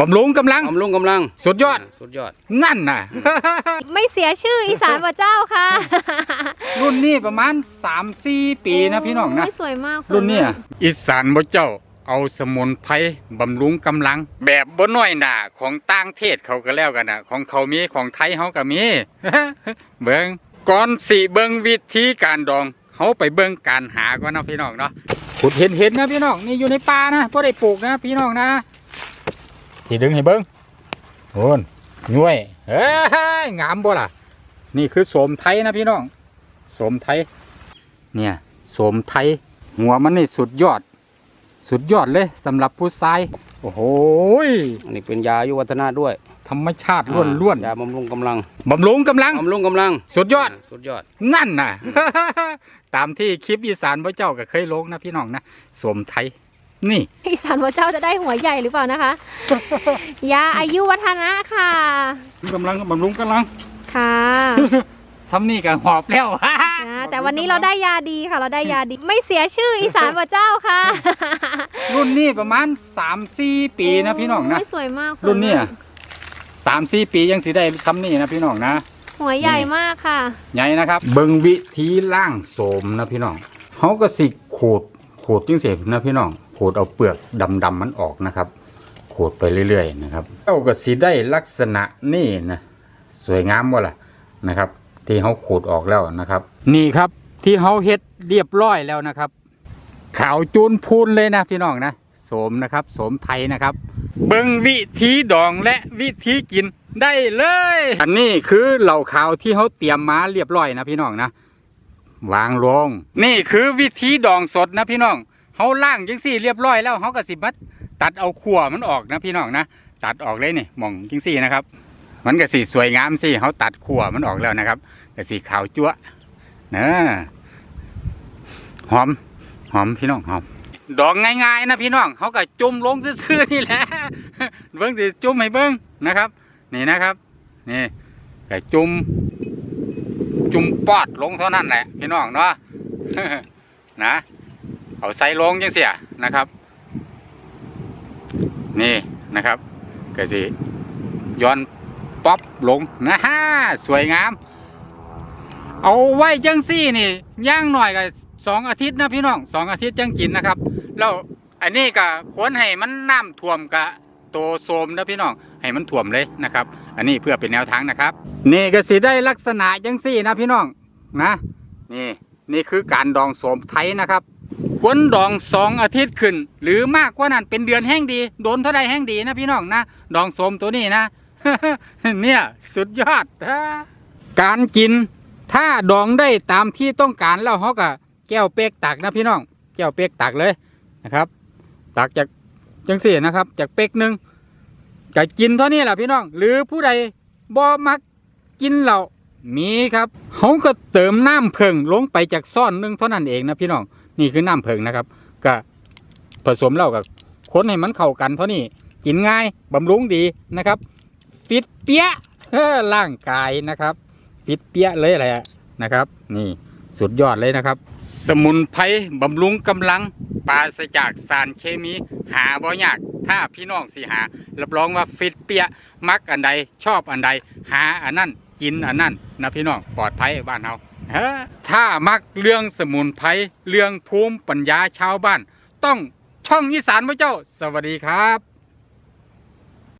บำรุงกำลังบำรุงกำลัง สุดยอด สุดยอด นั่นน่ะ ไม่เสียชื่ออีสานพระเจ้าค่ะ รุ่นนี้ประมาณ3-4ปีนะพี่น้องนะโยสวยมากสวยมาก รุ่นเนี้อีสานบ่เจ้าเอาสมุนไพรบำรุงกำลัง แบบบ่น้อยหนาของต่างเทศเขาก็แล้วกันนะของเขามีของไทยเฮาก็มี เบิ่งก่อนสิเบิ่งวิธีการดองเฮาไปเบิ่งการหาก่อนนะพี่น้องเนาะขุดเห็นเห็นนะพี่น้องนี่อยู่ในป่านะบ่ได้ปลูกนะพี่น้องนะ สิดึงให้เบิ่งโอนย้วยเฮ้ยงามบ่ล่ะ นี่คือโสมไทยนะพี่น้องโสมไทย เนี่ยโสมไทย หัวมันนี่สุดยอด สุดยอดเลยสำหรับผู้ชาย โอ้โหยอันนี้เป็นยาอายุวัฒนะด้วยธรรมชาติล้วนล้วนยาบำรุงกำลังบำรุงกำลังบำรุงกำลัง สุดยอด สุดยอด นั่นน่ะ ตามที่คลิปอีสานพระเจ้าก็เคยลงนะพี่น้องนะโสมไทย นี่อีสานพระเจ้าจะได้หัวใหญ่หรือเปล่านะคะ ยาอายุวัฒนะค่ะกำลังบำรุงกำลัง ค่ะซ้ำนี่ก็หอบแล้วอ่าแต่วันนี้เราได้ยาดีค่ะ เราได้ยาดี ไม่เสียชื่ออีสานพระเจ้าค่ะ รุ่นนี้ประมาณ3-4ปีนะพี่น้องนะโยสวยมากสวยมากรุ่นเนี้สามสี่ปียังสิได้ซ้ำนี่นะพี่น้องนะ หัวใหญ่มากค่ะ ใหญ่นะครับ เบิ่งวิธีล่างโสมนะพี่น้องเขาก็สิขูดขูดจังเสีนะพี่น้อง ขูดเอาเปลือกดำๆมันออกนะครับขูดไปเรื่อยๆนะครับเจ้าก็สิได้ลักษณะนี่นะสวยงามบ่ล่ะนะครับ ที่เขาขูดออกแล้วนะครับ นี่ครับที่เขาเฮ็ดเรียบร้อยแล้วนะครับ ขาวจูนพูนเลยนะพี่น้องนะโสมนะครับโสมไทยนะครับ เบิ่งวิธีดองและวิธีกินได้เลย อันนี้คือเหล่าขาวที่เขาเตรียมมาเรียบร้อยนะพี่น้องนะวางลง นี่คือวิธีดองสดนะพี่น้อง เขาล่างจังสี่เรียบร้อยแล้วเขาก็สิบัดตัดเอาขั่วมันออกนะพี่น้องนะตัดออกเลยนี่มองจังสี่นะครับ มันก็สีสวยงามสิเขาตัดขั่วมันออกแล้วนะครับก็สีขาวจั๊วะนะหอม หอมพี่น้องหอม ดองง่ายๆนะพี่น้องเขาก็จุ่มลงซื่อๆนี่แหละเบิ้งสิจุ่มให้เบิ้งนะครับ นี่นะครับ นี่ก็จุ่มจุ่มปอดลงเท่านั้นแหละพี่น้องเนาะนะ เอาใส่ลงจังเสียนะครับ นี่นะครับก็สิย้อนป๊อปลงนะฮะสวยงาม เอาไว้จังซี่นี่ย่างหน่อยก็สองอาทิตย์นะพี่น้องสองอาทิตย์จังกินนะครับ แล้วอันนี้ก็ควรให้มันน้ำท่วมกะโตโสมนะพี่น้องให้มันท่วมเลยนะครับ อันนี้เพื่อเป็นแนวทางนะครับ นี่ก็สิได้ลักษณะจังซี่นะพี่น้องนะ นี่นี่คือการดองโสมไทยนะครับ ควรดองสองอาทิตย์ขึ้น หรือมากกว่านั้นเป็นเดือนแห้งดีโดนเท่าใดแห้งดีนะพี่น้องนะดองโสมตัวนี้นะเนี่ยสุดยอดนะการกิน ถ้าดองได้ตามที่ต้องการแล้วเขาก็แก้วเป๊กตักนะพี่น้อง แก้วเป๊กตักเลยนะครับ ตักจากจังสี่นะครับ จากเป๊กหนึ่งก็กินเท่านี้แหละพี่น้อง หรือผู้ใดบ่มักกินเหล้ามีครับเขาก็เติมน้ำเพิงลงไปจากซ่อนนึงเท่านั้นเองนะพี่น้อง นี่คือน้ำเพิงนะครับก็ผสมเหล้ากับคนให้มันเข้ากันเท่านี้กินง่ายบำรุงดีนะครับฟิตเปี้ยร่างกายนะครับฟิตเปี้ยเลยแหละนะครับ นี่สุดยอดเลยนะครับ สมุนไพรบำรุงกำลังปราศจากสารเคมี หาบ่ยาก ถ้าพี่น้องสิหา รับรองว่าฟิตเปี้ยมักอันใดชอบอันใด หาอันนั้นกินอันนั้นนะพี่น้องปลอดภัยบ้านเฮา ถ้ามักเรื่องสมุนไพรเรื่องภูมิปัญญาชาวบ้าน ต้องช่องอีสานพระเจ้า สวัสดีครับ